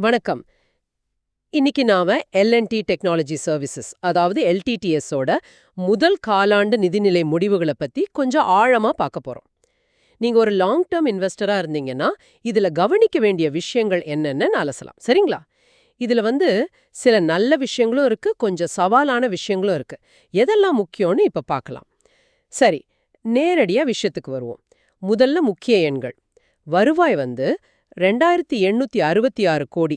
வணக்கம். இன்னைக்கு நாம எல்என்டி டெக்னாலஜி சர்வீசஸ் அதாவது எல்டிடிஎஸ்ஸோட முதல் காலாண்டு நிதிநிலை முடிவுகளை பத்தி கொஞ்சம் ஆழமா பார்க்க போறோம். நீங்க ஒரு லாங் டேர்ம் இன்வெஸ்டரா இருந்தீங்கன்னா இதுல கவனிக்க வேண்டிய விஷயங்கள் என்னென்னு அலசலாம். சரிங்களா? இதுல வந்து சில நல்ல விஷயங்களும் இருக்கு கொஞ்சம் சவாலான விஷயங்களும் இருக்கு. எதெல்லாம் முக்கியம்னு இப்ப பார்க்கலாம். சரி நேரடியா விஷயத்துக்கு வருவோம். முதல்ல முக்கிய எண்கள். வருவாய் வந்து ரெண்டாயிரத்தி எண்ணூத்தி அறுபத்தி ஆறு கோடி.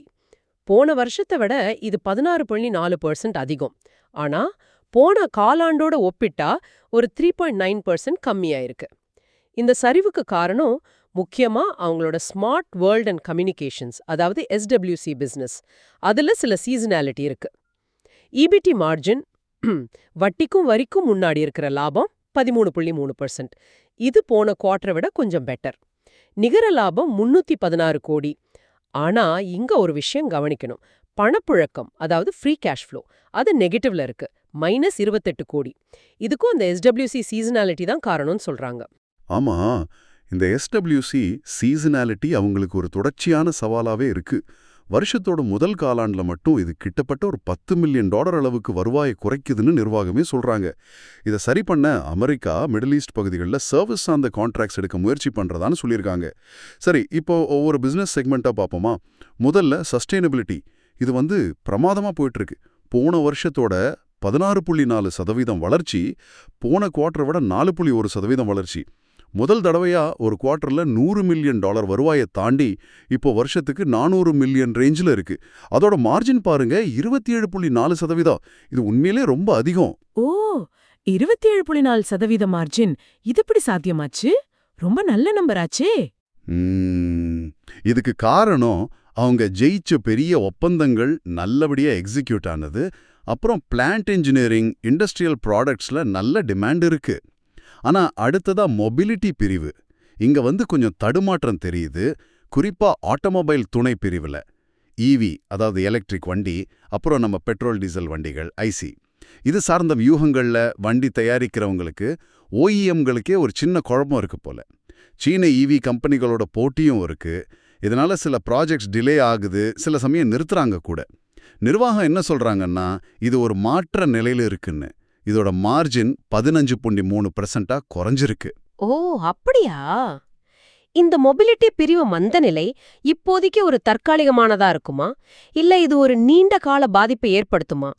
போன வருஷத்தை விட இது பதினாறு புள்ளி நாலு பர்சன்ட் அதிகம். ஆனா போன காலாண்டோட ஒப்பிட்டா ஒரு த்ரீ பாயிண்ட் நைன் பர்சன்ட் கம்மியாயிருக்கு. இந்த சரிவுக்கு காரணம் முக்கியமா அவங்களோட ஸ்மார்ட் வேர்ல்ட் அண்ட் கம்யூனிகேஷன்ஸ் அதாவது எஸ்டபிள்யூசி பிசினஸ் அதுல சில சீசனாலிட்டி இருக்கு. இபிடி மார்ஜின் வட்டிக்கும் வரிக்கும் முன்னாடி இருக்கிற லாபம் பதிமூணு புள்ளி மூணு பர்சன்ட் இது போன குவார்டரை விட கொஞ்சம் பெட்டர் நிகர லாபம் முன்னூத்தி பதினாறு கோடி. ஆனா இங்க ஒரு விஷயம் கவனிக்கணும். பணப்புழக்கம் அதாவது ஃப்ரீ கேஷ் ஃப்ளோ அது நெகட்டிவ்ல இருக்கு. மைனஸ் இருபத்தெட்டு கோடி. இதுக்கும் அந்த எஸ்டபிள்யூசி சீசனாலிட்டி தான் காரணம்னு சொல்றாங்க. ஆமா இந்த எஸ்டபிள்யூசி சீசனாலிட்டி அவங்களுக்கு ஒரு தொடர்ச்சியான சவாலாவே இருக்கு. வருஷத்தோட முதல் காலாண்டில் மட்டும் இது கிட்டத்தட்ட ஒரு பத்து மில்லியன் டாலர் அளவுக்கு வருவாயை குறைக்குதுன்னு நிர்வாகமே சொல்றாங்க. இதை சரி பண்ண அமெரிக்கா மிடில் ஈஸ்ட் பகுதிகளில் சர்வீஸ் சார்ந்த கான்ட்ராக்ட்ஸ் எடுக்க முயற்சி பண்றதான்னு சொல்லியிருக்காங்க. சரி இப்போ ஒவ்வொரு பிசினஸ் செக்மெண்ட்டாக பார்ப்போமா முதல்ல சஸ்டைனபிலிட்டி இது வந்து பிரமாதமா போயிட்டு இருக்கு போன வருஷத்தோட பதினாறு புள்ளி நாலு சதவீதம் வளர்ச்சி போன குவார்ட்டரை விட நாலு புள்ளி ஒரு சதவீதம் வளர்ச்சி. முதல் தடவையா ஒரு குவார்ட்டர்ல நூறு மில்லியன் டாலர் வருவாயை தாண்டி இப்போ வருஷத்துக்கு நானூறு மில்லியன் ரேஞ்சில் இருக்கு. அதோட மார்ஜின் பாருங்க இருபத்தி ஏழு புள்ளி நாலு சதவீதம். இது உண்மையிலே ரொம்ப அதிகம். ஓ இருபத்தி ஏழு புள்ளி நாலு சதவீத மார்ஜின். இது எப்படி சாத்தியமாச்சு? ரொம்ப நல்ல நம்பர் ஆச்சே. ம், இதுக்கு காரணம் அவங்க ஜெயிச்ச பெரிய ஒப்பந்தங்கள் நல்லபடியா எக்ஸிக்யூட் ஆனது அப்புறம் பிளான்ட் இன்ஜினியரிங் இண்டஸ்ட்ரியல் ப்ராடக்ட்ஸ்ல நல்ல டிமாண்ட் இருக்கு. ஆனா அடுத்ததா மொபிலிட்டி பிரிவு. இங்க வந்து கொஞ்சம் தடுமாற்றம் தெரியுது. குறிப்பா ஆட்டோமொபைல் துணை பிரிவுல. ஈவி அதாவது எலக்ட்ரிக் வண்டி அப்புறம் நம்ம பெட்ரோல் டீசல் வண்டிகள் ஐசி இது சார்ந்த வியூகங்கள்ல வண்டி தயாரிக்கிறவங்களுக்கு ஓஇஎம்களுக்கே ஒரு சின்ன குழப்பம் இருக்கு போல. சீன ஈவி கம்பெனிகளோட போட்டியும் இருக்கு. இதனால சில ப்ராஜெக்ட்ஸ் டிலே ஆகுது. சில சமயம் நிறுத்துறாங்க கூட. நிர்வாகம் என்ன சொல்றாங்கன்னா இது ஒரு மாற்ற நிலையில இருக்குன்னு. இதோட மார்ஜின் பதினஞ்சு புள்ளி மூணு பர்சன்டா குறைஞ்சிருக்கு. ஓ அப்படியா? இந்த மொபிலிட்டி பிரிவு மந்த நிலை இப்போதைக்கு ஒரு தற்காலிகமானதா இருக்குமா? இல்ல இது ஒரு நீண்ட கால பாதிப்பை ஏற்படுத்துமா?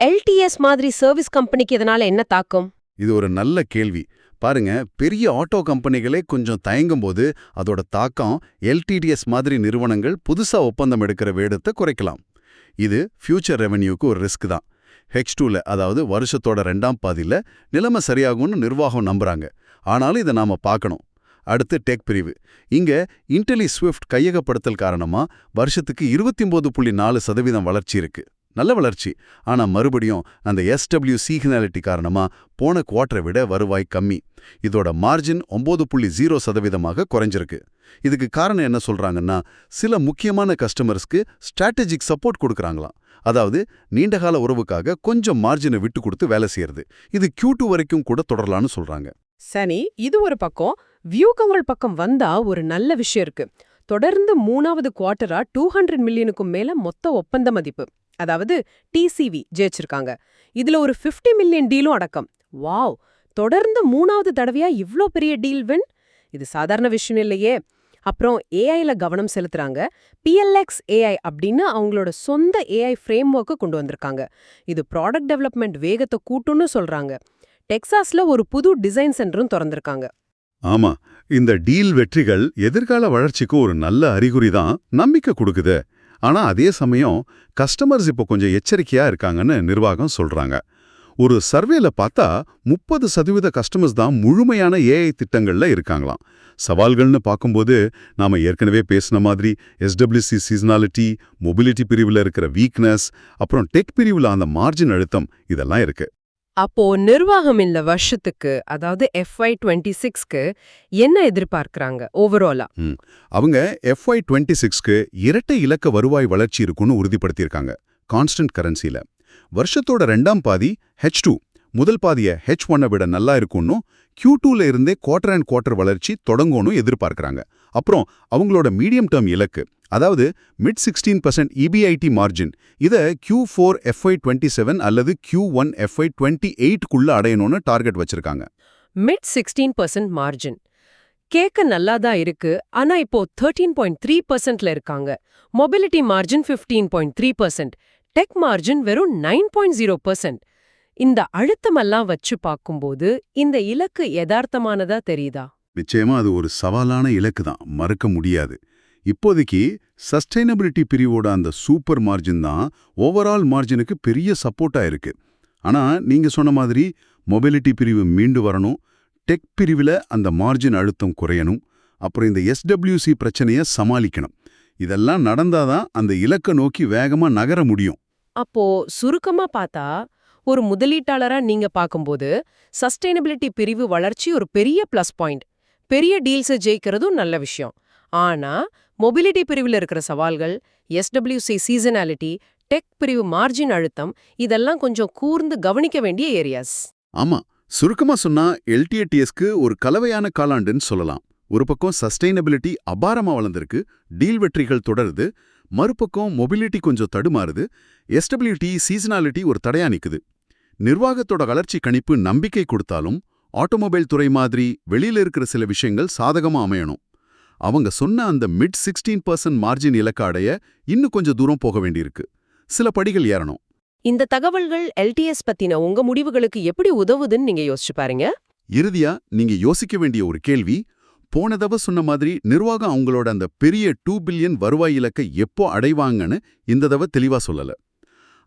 எல்டிஎஸ் மாதிரி சர்வீஸ் கம்பெனிக்கு இதனால என்ன தாக்கம்? இது ஒரு நல்ல கேள்வி. பாருங்க பெரிய ஆட்டோ கம்பெனிகளே கொஞ்சம் தயங்கும் போது அதோட தாக்கம் எல்டிடிஎஸ் மாதிரி நிறுவனங்கள் புதுசா ஒப்பந்தம் எடுக்கிற வேடத்தை குறைக்கலாம். இது ஃபியூச்சர் ரெவென்யூக்கு ஒரு ரிஸ்க் தான். ஹெச் டூவில் அதாவது வருஷத்தோட ரெண்டாம் பாதியில் நிலைமை சரியாகும்னு நிர்வாகம் நம்புறாங்க. ஆனாலும் இதை நாம பார்க்கணும். அடுத்து டெக் பிரிவு. இங்க இன்டெலி ஸ்விஃப்ட் கையகப்படுத்தல் காரணமா வருஷத்துக்கு இருபத்தி புள்ளி நாலு சதவீதம் வளர்ச்சி இருக்கு. நல்ல வளர்ச்சி. ஆனா மறுபடியும் அந்த எஸ்டபிள்யூ சீக்னாலிட்டி காரணமா போன குவார்ட்டரை விட வருவாய் கம்மி. இதோட மார்ஜின் ஒன்பது புள்ளி ஜீரோ சதவீதமாக குறைஞ்சிருக்கு. இதுக்கு காரணம் என்ன சொல்றாங்கன்னா சில முக்கியமான கஸ்டமர்ஸ்க்கு ஸ்ட்ராட்டஜிக் சப்போர்ட் கொடுக்கறாங்களாம். அதாவது நீண்டகால உறவுக்காக கொஞ்சம் மார்ஜினை விட்டு கொடுத்து வேலை செய்யறது. இது Q2 வரைக்கும் கூட தொடரலான்னு சொல்றாங்க. சனி இது ஒரு பக்கம். வியூகங்கள் பக்கம் வந்தா ஒரு நல்ல விஷயம் இருக்கு. தொடர்ந்து மூணாவது குவார்ட்டரா டூ ஹண்ட்ரட் மில்லியனுக்கும் மேல மொத்த ஒப்பந்த மதிப்பு. அதாவது டிசிவி ஜெயிச்சிருக்காங்க. இதுல ஒரு 50 மில்லியன் டீலும் அடக்கம். வாவ்! தொடர்ந்து மூணாவது தடவையா இவ்ளோ பெரிய டீல் வின் இது சாதாரண விஷயம் இல்லையே. அப்புறம் ஏஐல கவனம் செலுத்துறாங்க. பிஎல்எக்ஸ் ஏஐ அப்படின்னு அவங்களோட சொந்த ஏஐ ஃப்ரேம் ஒர்க்கை கொண்டு வந்திருக்காங்க. இது ப்ராடக்ட் டெவலப்மெண்ட் வேகத்தை கூட்டும்னு சொல்றாங்க. டெக்சாஸ்ல ஒரு புது டிசைன் சென்டரும் திறந்திருக்காங்க. ஆமா இந்த டீல் வெற்றிகள் எதிர்கால வளர்ச்சிக்கு ஒரு நல்ல அறிகுறி தான் நம்பிக்கை கொடுக்குது. ஆனா அதே சமயம் கஸ்டமர்ஸ் இப்போ கொஞ்சம் எச்சரிக்கையா இருக்காங்கன்னு நிர்வாகம் சொல்றாங்க. ஒரு சர்வேல பார்த்தா முப்பது சதவீத கஸ்டமர்ஸ் தான் முழுமையான ஏஐ திட்டங்கள்ல இருக்காங்களாம். சவால்கள்னு பார்க்கும்போது நாம ஏற்கனவே பேசின மாதிரி எஸ்டபிள்யூசி சீசனாலிட்டி மொபிலிட்டி பிரிவுல இருக்கிற வீக்னஸ் அப்புறம் டெக் பிரிவுல அந்த மார்ஜின் அழுத்தம் இதெல்லாம் இருக்கு. அப்போ நிர்வாகம் இல்ல வருஷத்துக்கு அதாவது எஃப்ஐ டுவெண்ட்டி சிக்ஸ்க்கு என்ன எதிர்பார்க்கறாங்க ஓவராலா அவங்க எஃப்ஒய் டுவெண்ட்டி சிக்ஸ்க்கு இரட்டை இலக்க வருவாய் வளர்ச்சி இருக்குன்னு உறுதிப்படுத்தியிருக்காங்க கான்ஸ்டன்ட் கரன்சில வருஷத்தோட ரெண்டாம் பாதி ஹெச் டூ முதல் பாதிய ஹெச் ஒன்னை விட நல்லா இருக்கும்னும் Q2ல இருந்தே குவார்டர் அண்ட் குவார்டர் வளர்ச்சி தொடங்கும்னு எதிர்பார்க்கறாங்க. அப்புறம் அவங்களோட மீடியம் டேர்ம் இலக்கு அதாவது mid sixteen percent EBITDA margin இதை Q four FY twenty seven அல்லது கியூ ஒன் எஃப்ஐ டுவெண்ட்டி எயிட்குள்ள அடையணும்னு டார்கெட் வச்சிருக்காங்க. மிட் சிக்ஸ்டீன் பர்சன்ட் மார்ஜின் கேட்க நல்லா தான் இருக்கு ஆனா இப்போ தேர்ட்டீன் பாயிண்ட் த்ரீ பர்சன்ட்ல இருக்காங்க. Mobility margin fifteen point three percent tech margin வெறும் நைன் பாயிண்ட் ஜீரோ பர்சன்ட் இந்த அழுத்தமெல்லாம் வச்சு பார்க்கும்போது இந்த இலக்கு யதார்த்தமானதா தெரியுதா? நிச்சயமா அது ஒரு சவாலான இலக்கு தான் மறுக்க முடியாது. இப்போதைக்கு சஸ்டைனபிலிட்டி பிரிவோட அந்த சூப்பர் மார்ஜின் தான் ஓவரால் மார்ஜினுக்கு பெரிய சப்போர்ட்டா இருக்கு. ஆனா நீங்க சொன்ன மாதிரி மொபிலிட்டி பிரிவு மீண்டு வரணும் டெக் பிரிவில் அந்த மார்ஜின் அழுத்தம் குறையணும் அப்புறம் இந்த எஸ்டபிள்யூசி பிரச்சனையை சமாளிக்கணும். இதெல்லாம் நடந்தாதான் அந்த இலக்கை நோக்கி வேகமா நகர முடியும். அப்போ சுருக்கமா பார்த்தா ஒரு முதலீட்டாளரா நீங்க பார்க்கும்போது சஸ்டைனபிலிட்டி பிரிவு வளர்ச்சி ஒரு பெரிய ப்ளஸ் பாயிண்ட் பெரிய டீல்ஸை ஜெயிக்கிறதும் நல்ல விஷயம். ஆனா மொபிலிட்டி பிரிவில் இருக்கிற சவால்கள் எஸ்டபிள்யூசி சீசனாலிட்டி டெக் பிரிவு மார்ஜின் அழுத்தம் இதெல்லாம் கொஞ்சம் கூர்ந்து கவனிக்க வேண்டிய ஏரியாஸ் ஆமா சுருக்கமா சொன்னா எல்டிஏடிஎஸ்க்கு ஒரு கலவையான காலாண்டுன்னு சொல்லலாம். ஒரு பக்கம் சஸ்டைனபிலிட்டி அபாரமா வளர்ந்திருக்கு டீல் வெற்றிகள் தொடருது மறுபக்கம் மொபிலிட்டி கொஞ்சம் தடுமாறுது எஸ்டபிள்யூடி சீசனாலிட்டி ஒரு தடையா நிக்குது. நிர்வாகத்தோட வளர்ச்சி கணிப்பு நம்பிக்கை கொடுத்தாலும் ஆட்டோமொபைல் துறை மாதிரி வெளியில இருக்கிற சில விஷயங்கள் சாதகமா அமையணும். அவங்க சொன்ன அந்த மிட் சிக்ஸ்டீன் பர்சன்ட் மார்ஜின் இலக்க அடைய இன்னும் கொஞ்சம் தூரம் போக வேண்டியிருக்கு. சில படிகள் ஏறணும். இந்த தகவல்கள் எல்டிஎஸ் பத்தின உங்க முடிவுகளுக்கு எப்படி உதவுதுன்னு நீங்க யோசிச்சு பாருங்க. இறுதியா நீங்க யோசிக்க வேண்டிய ஒரு கேள்வி போன தடவை சொன்ன மாதிரி நிர்வாகம் அவங்களோட அந்த பெரிய டூ பில்லியன் வருவாய் இலக்கை எப்போ அடைவாங்கன்னு இந்த தடவை தெளிவா சொல்லல.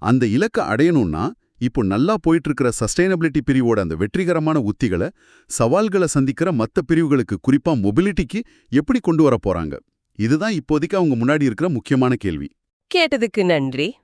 அந்த இலக்கை அடையணும்னா இப்போ நல்லா போயிட்டு இருக்கிற சஸ்டைனபிலிட்டி பிரிவோட அந்த வெற்றிகரமான உத்திகளை சவால்களை சந்திக்கிற மத்த பிரிவுகளுக்கு குறிப்பா மொபிலிட்டிக்கு எப்படி கொண்டு வர போறாங்க? இதுதான் இப்போதைக்கு அவங்க முன்னாடி இருக்கிற முக்கியமான கேள்வி. கேட்டதுக்கு நன்றி.